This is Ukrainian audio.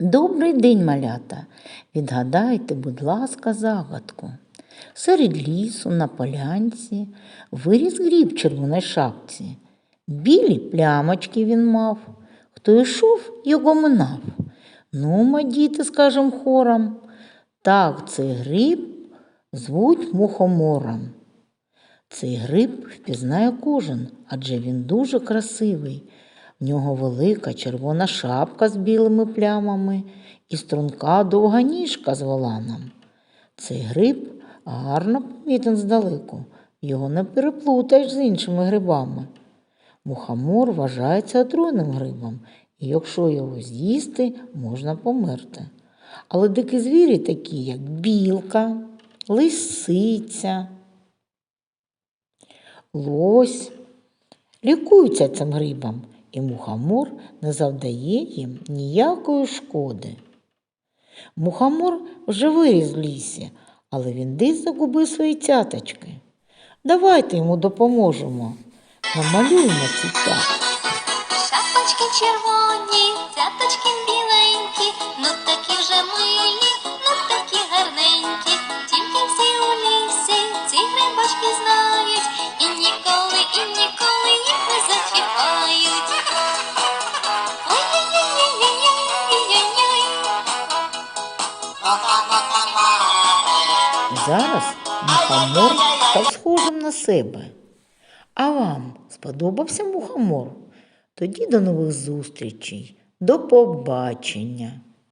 Добрий день, малята. Відгадайте, будь ласка, загадку. Серед лісу на полянці виріс гріб в червоній шапці. Білі плямочки він мав. Хто йшов, його минав. Ну, ма, діти, скажем хором. Так, цей гриб звуть мухомором. Цей гриб впізнає кожен, адже він дуже красивий. В нього велика червона шапка з білими плямами і струнка довга ніжка з воланом. Цей гриб гарно помітен здалеку, його не переплутаєш з іншими грибами. Мухомор вважається отруйним грибом, і якщо його з'їсти, можна померти. Але дикі звірі, такі як білка, лисиця, лось, лікуються цим грибом, і мухомор не завдає їм ніякої шкоди. Мухомор вже виріс в лісі, але він десь загубив свої цяточки. Давайте йому допоможемо. Намалюємо ці цяточки. Шапочки червоні, цяточки біленькі, ну такі вже милі, ну такі гарненькі. Тільки всі у лісі ці грибочки знають, Зараз мухомор став схожим на себе. А вам сподобався мухомор? Тоді до нових зустрічей. До побачення!